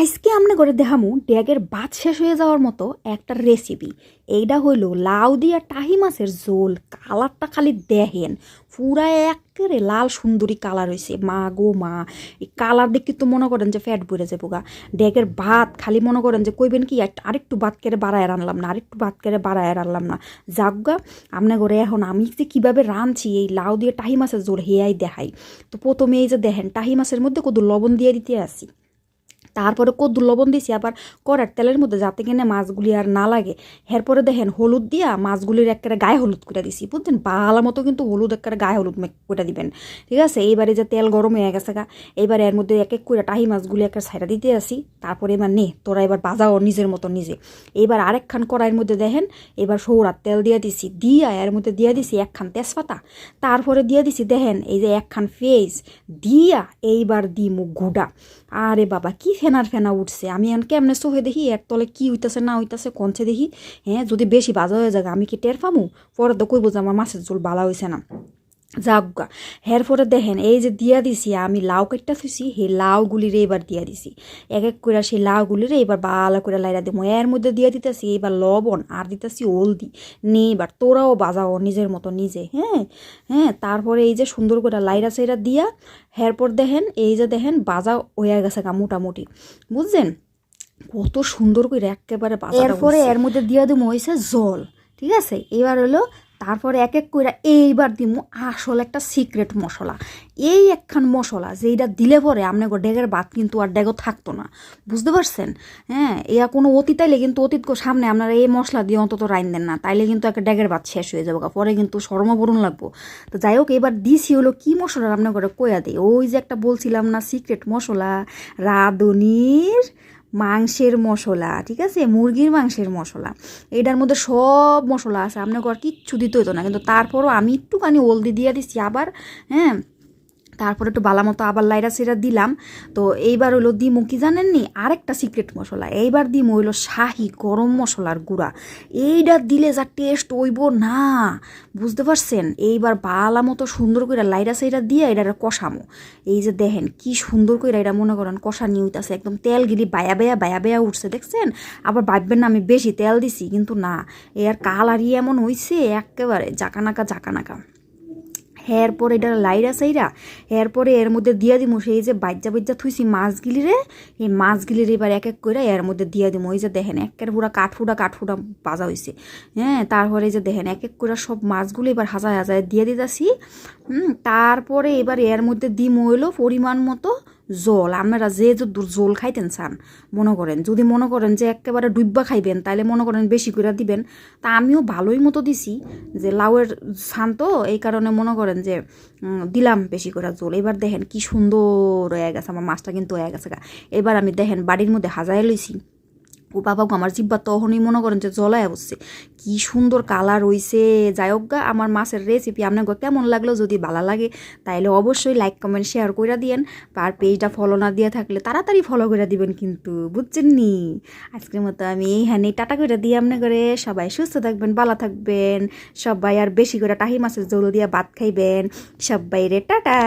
আজকে আমনে করে দেখামু, ড্যাগের ভাত শেষ হয়ে যাওয়ার মতো একটা রেসিপি এইটা হইল লাউ দিয়া টাহি মাছের ঝোল, কালারটা খালি দেখেন, পুরা একেবারে লাল সুন্দরী কালার হয়েছে মা গো মা, এই কালার দেখে তো মনে করেন যে ফ্যাট ভরে যাব গা। ড্যাগের ভাত খালি মনে করেন যে কইবেন কি আরেকটু ভাত কেড়ে বাড়ায় রানলাম না, আরেকটু ভাত কেড়ে বাড়ায় রানলাম না। যাক গা, আমনে করে এখন আমি যে কীভাবে রাঁধছি এই লাউ দিয়ে টাহি মাছের ঝোল, হেয়াই দেখাই। তো প্রথমে এই যে দেখেন, টাহি মাছের মধ্যে কত লবণ দিয়ে দিতে আসি। তারপরে কদ্দু লবণ দিছি, আবার কড়ার তেলের মধ্যে যাতে কিনে মাছগুলি আর না লাগে। এরপরে দেখেন হলুদ দিয়া মাছগুলির একেবারে গায়ে হলুদ করে দিছি। বুঝছেন? বালা মতো কিন্তু হলুদ একেবারে গায়ে হলুদ করে দিবেন। ঠিক আছে? এইবারে যে তেল গরম হয়ে গেছে গা, এইবারে এর মধ্যে এক এক করে টাহি মাছগুলি একটা সাইডা দিতে আসি। তারপরে এবার নে, তোরা এবার বাজাও নিজের মতো নিজে। এইবার আরেকখান কড়াইয়ের মধ্যে দেখেন, এবার সৌরার তেল দিয়ে দিছি। দিয়া এর মধ্যে দিয়ে দিছি একখান তেজপাতা। তারপরে দিয়ে দিছি দেখেন, এই যে একখান ফেস দিয়া এইবার দি মুখ ঘুডা আরে বাবা, কি ফেনার ফেনা উঠছে। আমি এখন কেমনে সহে দেখি একতলে কি হইতাছে, না হইতাছে, কনছে দেখি হ্যাঁ যদি বেশি বাজা হয়ে যায়, আমি কি টের পামু? পরে তো কইব যে আমার মাছের ঝোল বালা হয়েছে না। যাগা হের পরে দেখেন এই যে দিয়া দিছি আমি লাউ কাটটা থুইছি সেই লাউগুলিরে এবার দিয়া দিছি। এক এক করে সেই লাউগুলিরে এবার ভালো করে লাইরা দিব এর মধ্যে দিয়া দিতেছি এবার লবণ আর দিতেছি হলদি। নে এবার তোরাও বাজাও নিজের মতো নিজে হ্যাঁ? হ্যাঁ তারপরে এই যে সুন্দর করে লাইরা সাইরা দিয়া এরপর দেখেন এই যে দেখেন বাজা হয়ে গেছে গা মোটামুটি। বুঝছেন? কত সুন্দর করে একেবারে এরপরে এর মধ্যে দিয়া দিব হয়েছে জল ঠিক আছে? এবার হলো তারপরে এক এক করে এইবার দিমু আসল একটা সিক্রেট মশলা। এই একখান মশলা যেইটা দিলে পরে আপনার ডেগের ভাত কিন্তু আর ডেগো থাকতো না। বুঝতে পারছেন? হ্যাঁ এয়া কোনো অতীত তাইলে কিন্তু অতীত সামনে আপনারা এই মশলা দিয়ে অন্তত রাইন দেন না, তাইলে কিন্তু একটা ডেগের ভাত শেষ হয়ে যাবে। পরে কিন্তু সরমবরণ লাগবো। তো যাই হোক, এবার দিছি হলো কি মশলা রান্না করে কয়া দেয় ওই যে একটা বলছিলাম না সিক্রেট মশলা, রাঁধুনির মাংসের মশলা, ঠিক আছে? মুরগির মাংসের মশলা। এটার মধ্যে সব মশলা আছে। আপনাকে আর কিচ্ছু দিতে হতো না। কিন্তু তারপরও আমি একটুখানি হলদি দিয়ে দিচ্ছি আবার হ্যাঁ? তারপরে একটু বালা মতো আবার লাইরা সেরা দিলাম। তো এইবার হইল দিমু, কি জানেননি? আরেকটা সিক্রেট মশলা। এইবার দিমু হইল শাহি গরম মশলার গুঁড়া। এইটা দিলে যা টেস্ট হইব না। বুঝতে পারছেন? এইবার বালা মতো সুন্দর করে লাইরা সাইরা দিয়ে এটা কষামো। এই যে দেখেন, কি সুন্দর করে এটা মনে করেন কষা নিয়ে হইতাছে। একদম তেল গিলি বায়া বায়া বায়া বায়া উঠছে, দেখছেন? আবার ভাববেন না, আমি বেশি তেল দিছি, কিন্তু না। এর কালারই এমন হইছে, একেবারে জাকানাকা জাকানাকা। এরপর এটা লাইরা সাইরা, এরপরে এর মধ্যে দিয়া দিমু সেই যে বাজ্যা বাজ্যা থুইছি মাছগুলি রে এই মাছগুলির এবার এক এক করে এর মধ্যে দিয়া দিমু। ওই যে দেখেন, একের পুরা কাঠফুটা কাঠফুটা বাজা হয়েছে হ্যাঁ তারপরে যে দেখেন, এক এক করে সব মাছগুলো এবার হাজার হাজার দিয়ে দিতেছি। হুম, তারপরে এবার এর মধ্যে দিম হইল পরিমাণ মতো জল আপনারা যে যদ্দুর দূর জল খাইতেন চান, মনে করেন, যদি মনে করেন যে একেবারে ডুব্বা খাইবেন তাহলে মনে করেন বেশি করে দিবেন। তা আমিও ভালোই মতো দিছি, যে লাউয়ের সান তো, এই কারণে মনে করেন যে দিলাম বেশি করে জল এবার দেখেন কি সুন্দর হয়ে গেছে, আমার মাছটা কিন্তু হয়ে গেছে এবার আমি দেখেন বাড়ির মধ্যে হাজায় লইছি। বাবা আমার জিব্বা তখনই মনে করেন যে জলায় বসছে। কি সুন্দর কালার হইছে। যাই হোক গা, আমার মাছের রেসিপি আপনার কেমন লাগল যদি ভালো লাগে, তাইলে অবশ্যই লাইক কমেন্ট শেয়ার করে দিয়েন। আর পেজটা ফলো না দিয়ে থাকলে তাড়াতাড়ি ফলো করে দিবেন কিন্তু, বুঝছেন নি? আজকের মতো আমি এই এইখানে টাটা করে দিয়ে আপনার করে সবাই সুস্থ থাকবেন, ভালো থাকবেন। সবাই আর বেশি করে টাহি মাছের জল দিয়ে ভাত খাইবেন। সবাই রে টাটা!